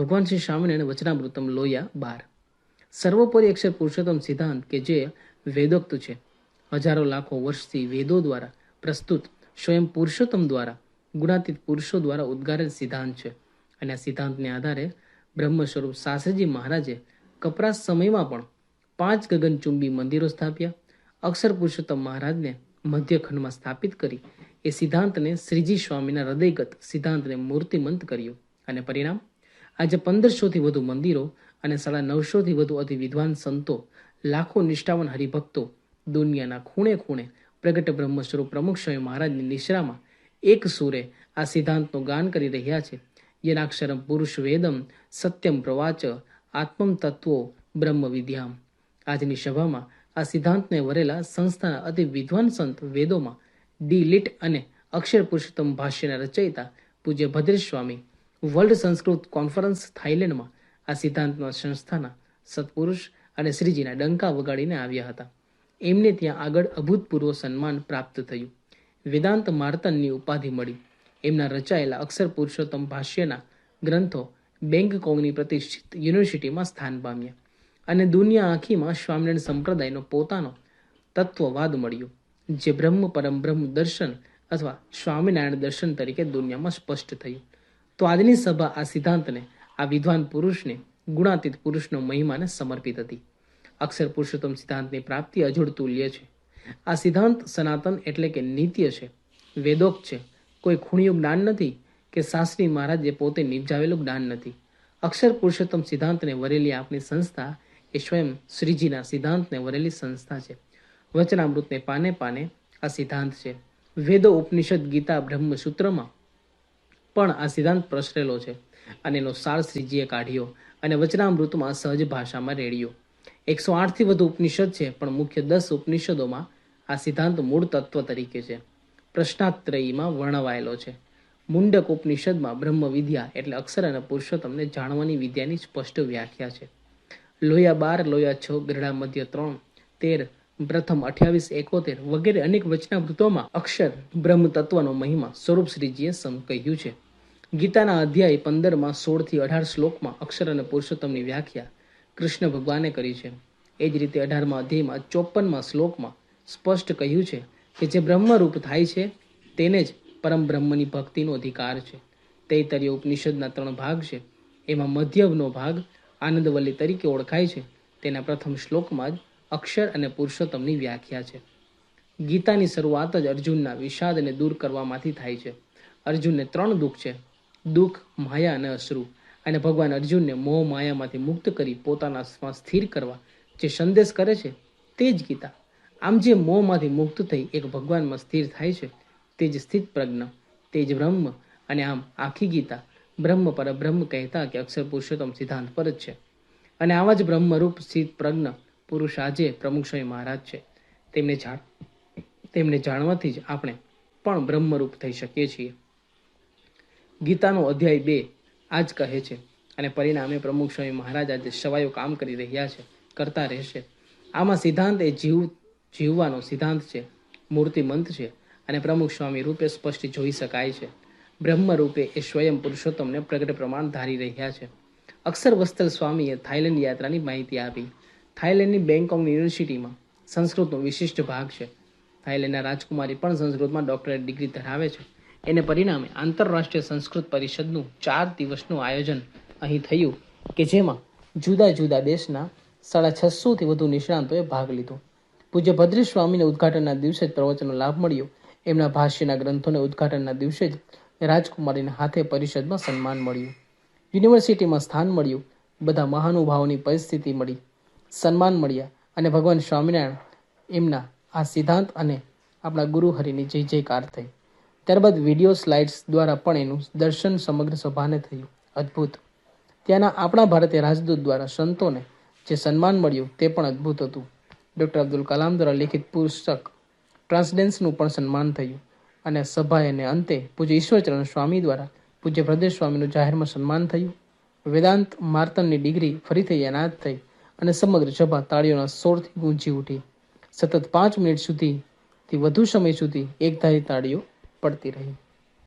ભગવાન શ્રી સ્વામિનારાયણ વચનામૃતમ લોયા બાર. સર્વોપરી અક્ષર પુરુષોત્તમ સિદ્ધાંત કે જે વેદોક્ત છે. હજારો લાખો વર્ષથી વેદો દ્વારા પ્રસ્તુત સ્વયં પુરુષોત્તમ દ્વારા, ગુણાતીત પુરુષો દ્વારા ઉદ્ગારેલ સિદ્ધાંત છે. અને આ સિદ્ધાંતને આધારે બ્રહ્મ સ્વરૂપ શાસ્ત્રીજી મહારાજે કપરા સમયમાં પણ પાંચ ગગનચુંબી મંદિરો સ્થાપ્યા. અક્ષર પુરુષોત્તમ મહારાજને મધ્યખંડમાં સ્થાપિત કરી. એ સિદ્ધાંતને શ્રીજી સ્વામીના હૃદયગત સિદ્ધાંતને મૂર્તિમંત કર્યું. અને પરિણામ? આજે પંદરસોથી વધુ મંદિરો અને સાડા નવસોથી વધુ અતિ વિદ્વાન સંતો લાખો નિષ્ઠાવાન હરિભક્તો દુનિયાના ખૂણે ખૂણે પ્રગટ બ્રહ્મ સ્વરૂપ પ્રમુખ સ્વામી મહારાજની નિશ્રામાં એક સુરે આ સિદ્ધાંતનું ગાન કરી રહ્યા છે. યનાક્ષરમ પુરુષ વેદમ સત્યમ પ્રવાચ આત્મમ તત્વો બ્રહ્મ વિદ્યામ. આજની સભામાં આ સિદ્ધાંતને વરેલા સંસ્થાના અતિ વિદ્વાન સંત વેદોમાં ડી લિટ અને અક્ષર પુરુષોત્તમ ભાષ્યના રચયિતા પૂજ્ય ભદ્રેશ સ્વામી વર્લ્ડ સંસ્કૃત કોન્ફરન્સ થાઇલેન્ડમાં આ સિદ્ધાંતના સંસ્થાના સત્પુરુષ અને શ્રીજીના ડંકા વગાડીને આવ્યા હતા. એમને ત્યાં આગળ અભૂતપૂર્વ સન્માન પ્રાપ્ત થયું. વેદાંત માર્તનની ઉપાધિ મળી. એમના રચાયેલા અક્ષર પુરુષોત્તમ ભાષ્યના ગ્રંથો બેંગકોંગની પ્રતિષ્ઠિત યુનિવર્સિટીમાં સ્થાન પામ્યા અને દુનિયા આખીમાં સ્વામિનારાયણ સંપ્રદાયનો પોતાનો તત્વવાદ મળ્યો, જે બ્રહ્મ પરમ બ્રહ્મ દર્શન અથવા સ્વામિનારાયણ દર્શન તરીકે દુનિયામાં સ્પષ્ટ થયું. તો આજની સભા આ સિદ્ધાંતને, આ વિદ્વાન પુરુષને, ગુણાતીત પુરુષનો મહિમાને સમર્પિત હતી. અક્ષર પુરુષોત્તમ સિદ્ધાંતની પ્રાપ્તિ અજોડ તુલ્ય છે. આ સિદ્ધાંત સનાતન એટલે કે નિત્ય છે વેદોક છે. કોઈ ખૂણિયું જ્ઞાન નથી કે શાસ્ત્રી મહારાજે પોતે નિપજાવેલું જ્ઞાન નથી. અક્ષર પુરુષોત્તમ સિદ્ધાંતને વરેલી આપણી સંસ્થા એ સ્વયં શ્રીજીના સિદ્ધાંતને વરેલી સંસ્થા છે. વચનામૃતને પાને પાને આ સિદ્ધાંત છે. વેદો ઉપનિષદ ગીતા બ્રહ્મ સૂત્રમાં પણ આ સિદ્ધાંત પ્રસરેલો છે અને એનો સાર શ્રીજીએ કાઢ્યો અને વચનામૃતમાં સહજ ભાષામાં રેડ્યો. એકસો આઠથી વધુ ઉપનિષદ છે, પણ મુખ્ય દસ ઉપનિષદોમાં આ સિદ્ધાંત મૂળ તત્વ તરીકે છે. પ્રશ્નાત્રયીમાં વર્ણવાયેલો છે. મુંડક ઉપનિષદમાં બ્રહ્મ વિદ્યા એટલે અક્ષર અને પુરુષોત્તમને જાણવાની વિદ્યાની સ્પષ્ટ વ્યાખ્યા છે. લોયા બાર, લોયા છ, ગરડા મધ્ય ત્રણ, તેર, પ્રથમ અઠ્યાવીસ, એકોતેર વગેરે અનેક વચનામૃતોમાં અક્ષર બ્રહ્મ તત્વનો મહિમા સ્વરૂપ શ્રીજીએ સમ કહ્યું છે. ગીતાના અધ્યાય પંદરમાં સોળથી અઢાર શ્લોકમાં અક્ષર અને પુરુષોત્તમની વ્યાખ્યા કૃષ્ણ ભગવાને કરી છે. એ જ રીતે અઢારમા અધ્યાયમાં ચોપનમાં શ્લોકમાં સ્પષ્ટ કહ્યું છે કે જે બ્રહ્મરૂપ થાય છે, તેને જ પરમ બ્રહ્મની ભક્તિનો અધિકાર છે. તૈતરીય ઉપનિષદના ત્રણ ભાગ છે. એમાં મધ્યવનો ભાગ આનંદવલ્લી તરીકે ઓળખાય છે. તેના પ્રથમ શ્લોકમાં જ અક્ષર અને પુરુષોત્તમની વ્યાખ્યા છે. ગીતાની શરૂઆત જ અર્જુનના વિષાદને દૂર કરવામાંથી થાય છે. અર્જુનને ત્રણ દુઃખ છે. દુઃખ, માયા અને અશ્રુ. અને ભગવાન અર્જુનને મોહ માયામાંથી મુક્ત કરી પોતાના શ્વાસ સ્થિર કરવા જે સંદેશ કરે છે તે જ ગીતા. આમ જે મોહમાંથી મુક્ત થઈ એક ભગવાનમાં સ્થિર થાય છે તે જ સ્થિત પ્રજ્ઞ, તે જ બ્રહ્મ. અને આમ આખી ગીતા બ્રહ્મ પર બ્રહ્મ કહેતા કે અક્ષર પુરુષોત્તમ સિદ્ધાંત પર જ છે. અને આવા જ બ્રહ્મરૂપ સ્થિત પ્રજ્ઞ પુરુષ આજે પ્રમુખ સ્વામી મહારાજ છે. તેમને જાણ તેમને જાણવાથી જ આપણે પણ બ્રહ્મરૂપ થઈ શકીએ છીએ. ગીતાનો અધ્યાય બે આ જ કહે છે. અને પરિણામે પ્રમુખ સ્વામી મહારાજ આજે સવાયો કામ કરી રહ્યા છે, કરતા રહેશે. આમાં સિદ્ધાંત એ જીવ, જીવવાનો સિદ્ધાંત છે, મૂર્તિમંત છે અને પ્રમુખ સ્વામી રૂપે સ્પષ્ટ જોઈ શકાય છે. બ્રહ્મ રૂપે એ સ્વયં પુરુષોત્તમને પ્રગટ પ્રમાણ ધારી રહ્યા છે. અક્ષર વસ્તલ સ્વામીએ થાઇલેન્ડ યાત્રાની માહિતી આપી. થાઇલેન્ડની બેંકોક યુનિવર્સિટીમાં સંસ્કૃતનો વિશિષ્ટ ભાગ છે. થાઇલેન્ડના રાજકુમારી પણ સંસ્કૃતમાં ડોક્ટરેટ ડિગ્રી ધરાવે છે. એને પરિણામે આંતરરાષ્ટ્રીય સંસ્કૃત પરિષદનું ચાર દિવસનું આયોજન અહીં થયું કે જેમાં જુદા જુદા દેશના સાડા છસોથી વધુ નિષ્ણાંતોએ ભાગ લીધો. પૂજ્ય ભદ્રી સ્વામીને ઉદ્ઘાટનના દિવસે જ પ્રવચનનો લાભ મળ્યો. એમના ભાષ્યના ગ્રંથોને ઉદ્ઘાટનના દિવસે જ રાજકુમારીના હાથે પરિષદમાં સન્માન મળ્યું. યુનિવર્સિટીમાં સ્થાન મળ્યું. બધા મહાનુભાવોની પરિસ્થિતિ મળી. સન્માન મળ્યા અને ભગવાન સ્વામિનારાયણ એમના આ સિદ્ધાંત અને આપણા ગુરુ હરિની જય જયકાર થઈ. ત્યારબાદ વીડિયો સ્લાઇડ્સ દ્વારા પણ એનું દર્શન સમગ્ર સભાને થયું. અદ્ભુત. ત્યાંના આપણા ભારતીય રાજદૂત દ્વારા સંતોને જે સન્માન મળ્યું તે પણ અદ્ભુત હતું. ડૉક્ટર અબ્દુલ કલામ દ્વારા લિખિત પુસ્તક ટ્રાન્સડેન્સનું પણ સન્માન થયું અને સભા એને અંતે પૂજ્ય ઈશ્વરચરણ સ્વામી દ્વારા પૂજ્ય પ્રદેશ સ્વામીનું જાહેરમાં સન્માન થયું. વેદાંત માર્તનની ડિગ્રી ફરીથી એનાયત થઈ અને સમગ્ર સભા તાળીઓના સોરથી ગુંજી ઉઠી. સતત પાંચ મિનિટ સુધીથી વધુ સમય સુધી એકધારી તાળીઓ પડતી રહી.